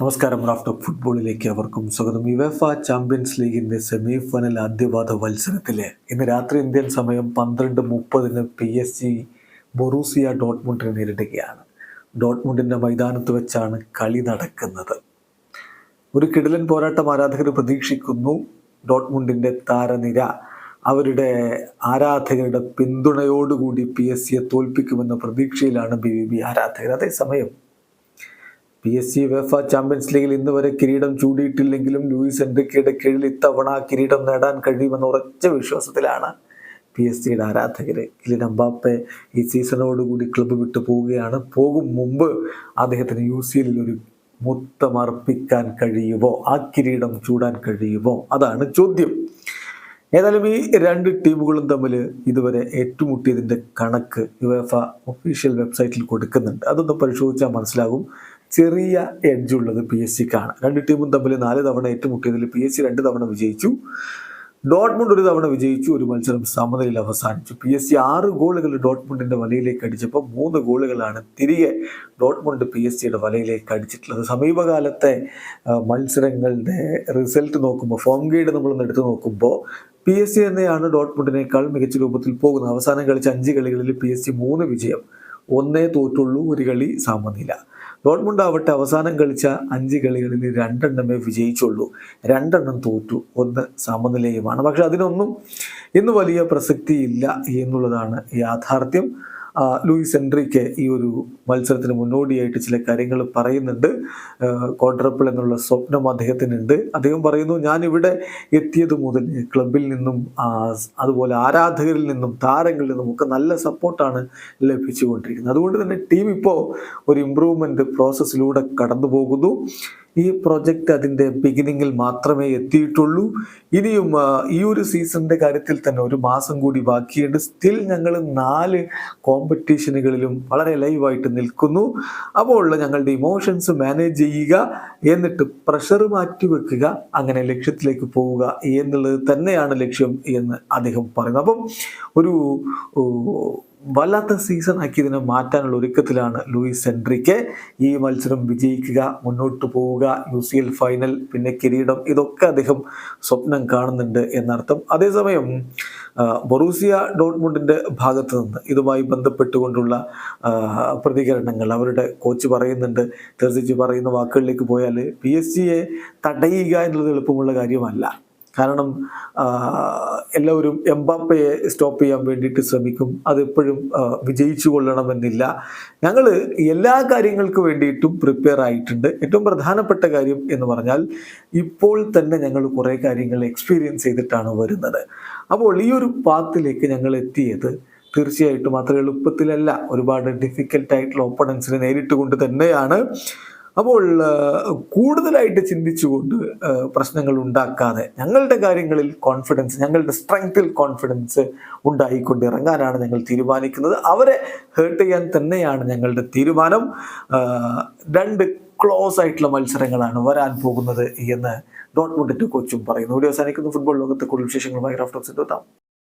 നമസ്കാരം raft of ഫുട്ബോളിലേക്ക് അവർക്കും സ്വാഗതം. യുവേഫ ചാമ്പ്യൻസ് ലീഗിന്റെ സെമി ഫൈനൽ ആദ്യപാദ മത്സരത്തിൽ ഇന്ന് രാത്രി ഇന്ത്യൻ സമയം പന്ത്രണ്ട് മുപ്പതിന് പി എസ് ജി ബൊറൂസിയ ഡോട്ട്മുണ്ടിനെ നേരിടുകയാണ്. ഡോട്ട്മുണ്ടിന്റെ മൈതാനത്ത് വെച്ചാണ് കളി നടക്കുന്നത്. ഒരു കിടിലൻ പോരാട്ടം ആരാധകർ പ്രതീക്ഷിക്കുന്നു. ഡോട്ട്മുണ്ടിന്റെ താരനിര അവരുടെ ആരാധകരുടെ പിന്തുണയോടുകൂടി പി എസ് സിയെ തോൽപ്പിക്കുമെന്ന പ്രതീക്ഷയിലാണ് ബി വി ബി ആരാധകർ അതേസമയം P S C UEFA champions ലീഗിൽ ഇന്ന് വരെ കിരീടം ചൂടിയിട്ടില്ലെങ്കിലും ലൂയിസ് എൻറിക്കയുടെ കീഴിൽ ഇത്തവണ കിരീടം നേടാൻ കഴിയുമെന്ന ഉറച്ച വിശ്വാസത്തിലാണ് പി എസ് സിയുടെ ആരാധകര്. കിലിൻ അമ്പാപ്പെ ഈ സീസണോടുകൂടി ക്ലബ്ബ് വിട്ടു പോവുകയാണ്. പോകും മുമ്പ് അദ്ദേഹത്തിന് യു സി എല്ലിൽ ഒരു മുത്തമർപ്പിക്കാൻ കഴിയുമോ? ആ കിരീടം ചൂടാൻ കഴിയുമോ? അതാണ് ചോദ്യം. ഏതായാലും ഈ രണ്ട് ടീമുകളും തമ്മിൽ ഇതുവരെ ഏറ്റുമുട്ടിയതിന്റെ കണക്ക് യുവേഫ ഒഫീഷ്യൽ വെബ്സൈറ്റിൽ കൊടുക്കുന്നുണ്ട്. അതൊന്ന് പരിശോധിച്ചാൽ മനസ്സിലാകും. ചെറിയ എഡ്ജ് ഉള്ളത് പി എസ് സിക്കാണ് രണ്ട് ടീമും തമ്മിൽ നാല് തവണ ഏറ്റുമുട്ടിയതിൽ പി എസ് സി രണ്ട് തവണ വിജയിച്ചു. ഡോട്ട്മുണ്ട് ഒരു തവണ വിജയിച്ചു ഒരു മത്സരം സമനിലയിൽ അവസാനിച്ചു. പി എസ് സി ആറ് ഗോളുകൾ ഡോട്ട്മുണ്ടിന്റെ വലയിലേക്ക് അടിച്ചപ്പോൾ മൂന്ന് ഗോളുകളാണ് തിരികെ ഡോട്ട്മുണ്ട് പി എസ് സിയുടെ വലയിലേക്ക് അടിച്ചിട്ടുള്ളത്. സമീപകാലത്തെ മത്സരങ്ങളുടെ റിസൾട്ട് നോക്കുമ്പോൾ ഫോം ഗൈഡ് നമ്മളൊന്ന് എടുത്തു നോക്കുമ്പോൾ പി എസ് സി തന്നെയാണ് ഡോട്ട്മുണ്ടിനേക്കാൾ മികച്ച രൂപത്തിൽ പോകുന്നത്. അവസാനം കളിച്ച അഞ്ച് കളികളിൽ പി എസ് സി മൂന്ന് വിജയം. ഒന്നേ തോറ്റുള്ളൂ ഒരു കളി സമനില ഡോട്ട്മുണ്ട് ആവട്ടെ അവസാനം കളിച്ച അഞ്ച് കളികളിൽ രണ്ടെണ്ണമേ വിജയിച്ചുള്ളൂ. രണ്ടെണ്ണം തോറ്റു ഒന്ന് സമനിലയുമാണ് പക്ഷെ അതിനൊന്നും ഇന്ന് വലിയ പ്രസക്തിയില്ല എന്നുള്ളതാണ് യാഥാർത്ഥ്യം. ലൂയിസ് എൻട്രിക്ക് ഈ ഒരു മത്സരത്തിന് മുന്നോടിയായിട്ട് ചില കാര്യങ്ങൾ പറയുന്നുണ്ട്. ക്വാഡ്രപ്പിൾ എന്നുള്ള സ്വപ്നം അദ്ദേഹത്തിനുണ്ട്. അദ്ദേഹം പറയുന്നു ഞാനിവിടെ എത്തിയത് മുതൽ ക്ലബിൽ നിന്നും അതുപോലെ ആരാധകരിൽ നിന്നും താരങ്ങളിൽ നിന്നും ഒക്കെ നല്ല സപ്പോർട്ടാണ് ലഭിച്ചുകൊണ്ടിരിക്കുന്നത്. അതുകൊണ്ട് തന്നെ ടീം ഇപ്പോൾ ഒരു ഇമ്പ്രൂവ്മെന്റ് പ്രോസസ്സിലൂടെ കടന്നു പോകുന്നു ഈ പ്രൊജക്റ്റ് അതിന്റെ ബിഗിനിങ്ങിൽ മാത്രമേ എത്തിയിട്ടുള്ളൂ. ഇനിയും ഈ ഒരു സീസണിന്റെ കാര്യത്തിൽ തന്നെ ഒരു മാസം കൂടി ബാക്കിയുണ്ട്. സ്റ്റിൽ ഞങ്ങൾ നാല് കോമ്പറ്റീഷനുകളിലും വളരെ ലൈവായിട്ട് നിൽക്കുന്നു. അപ്പോൾ ഞങ്ങളുടെ ഇമോഷൻസ് മാനേജ് ചെയ്യുക എന്നിട്ട് പ്രഷർ മാറ്റി വെക്കുക അങ്ങനെ ലക്ഷ്യത്തിലേക്ക് പോവുക എന്നുള്ളത് തന്നെയാണ് ലക്ഷ്യം എന്ന് അദ്ദേഹം പറയുന്നു. അപ്പം ഒരു വല്ലാത്ത സീസൺ ആക്കി ഇതിനെ മാറ്റാനുള്ള ഒരുക്കത്തിലാണ് ലൂയിസ് എൻട്രിക്ക്. ഈ മത്സരം വിജയിക്കുക മുന്നോട്ട് പോവുക യു സി എൽ ഫൈനൽ പിന്നെ കിരീടം ഇതൊക്കെ അദ്ദേഹം സ്വപ്നം കാണുന്നുണ്ട് എന്നർത്ഥം. അതേസമയം ബൊറൂസിയ ഡോട്ട്മുണ്ടിന്റെ ഭാഗത്ത് നിന്ന് ഇതുമായി ബന്ധപ്പെട്ടുകൊണ്ടുള്ള പ്രതികരണങ്ങൾ അവരുടെ കോച്ച് പറയുന്നുണ്ട്. തെർസിച്ച് പറയുന്ന വാക്കുകളിലേക്ക് പോയാൽ പി എസ് സിയെ തടയുക എന്നുള്ളത് എളുപ്പമുള്ള കാര്യമല്ല. കാരണം എല്ലാവരും എംബാപ്പയെ സ്റ്റോപ്പ് ചെയ്യാൻ വേണ്ടിയിട്ട് ശ്രമിക്കും. അതെപ്പോഴും വിജയിച്ചു കൊള്ളണമെന്നില്ല. ഞങ്ങൾ എല്ലാ കാര്യങ്ങൾക്ക് വേണ്ടിയിട്ടും പ്രിപ്പയർ ആയിട്ടുണ്ട്. ഏറ്റവും പ്രധാനപ്പെട്ട കാര്യം എന്ന് പറഞ്ഞാൽ ഇപ്പോൾ തന്നെ ഞങ്ങൾ കുറേ കാര്യങ്ങൾ എക്സ്പീരിയൻസ് ചെയ്തിട്ടാണ് വരുന്നത്. അപ്പോൾ ഈ ഒരു പാത്തിലേക്ക് ഞങ്ങൾ എത്തിയത് തീർച്ചയായിട്ടും അത്ര എളുപ്പത്തിലല്ല. ഒരുപാട് ഡിഫിക്കൽട്ടായിട്ടുള്ള ഓപ്പണൻസിനെ നേരിട്ട് കൊണ്ട് തന്നെയാണ്. അപ്പോൾ കൂടുതലായിട്ട് ചിന്തിച്ചുകൊണ്ട് പ്രശ്നങ്ങൾ ഉണ്ടാക്കാതെ ഞങ്ങളുടെ കാര്യങ്ങളിൽ കോൺഫിഡൻസ് ഞങ്ങളുടെ സ്ട്രെങ്ത്തിൽ കോൺഫിഡൻസ് ഉണ്ടായിക്കൊണ്ട് ഇറങ്ങാനാണ് ഞങ്ങൾ തീരുമാനിക്കുന്നത്. അവരെ ഹേർട്ട് ചെയ്യാൻ തന്നെയാണ് ഞങ്ങളുടെ തീരുമാനം. രണ്ട് ക്ലോസ് ആയിട്ടുള്ള മത്സരങ്ങളാണ് വരാൻ പോകുന്നത് എന്ന് ഡോട്ട് മുട്ടിട്ട് കൊച്ചും പറയുന്നു. വീഡിയോ അവസാനിക്കുന്നു. ഫുട്ബോൾ ലോകത്തെ കൂടുതൽ വിശേഷങ്ങളുമായി റാഫ്റ്റോക്സ് എത്താം.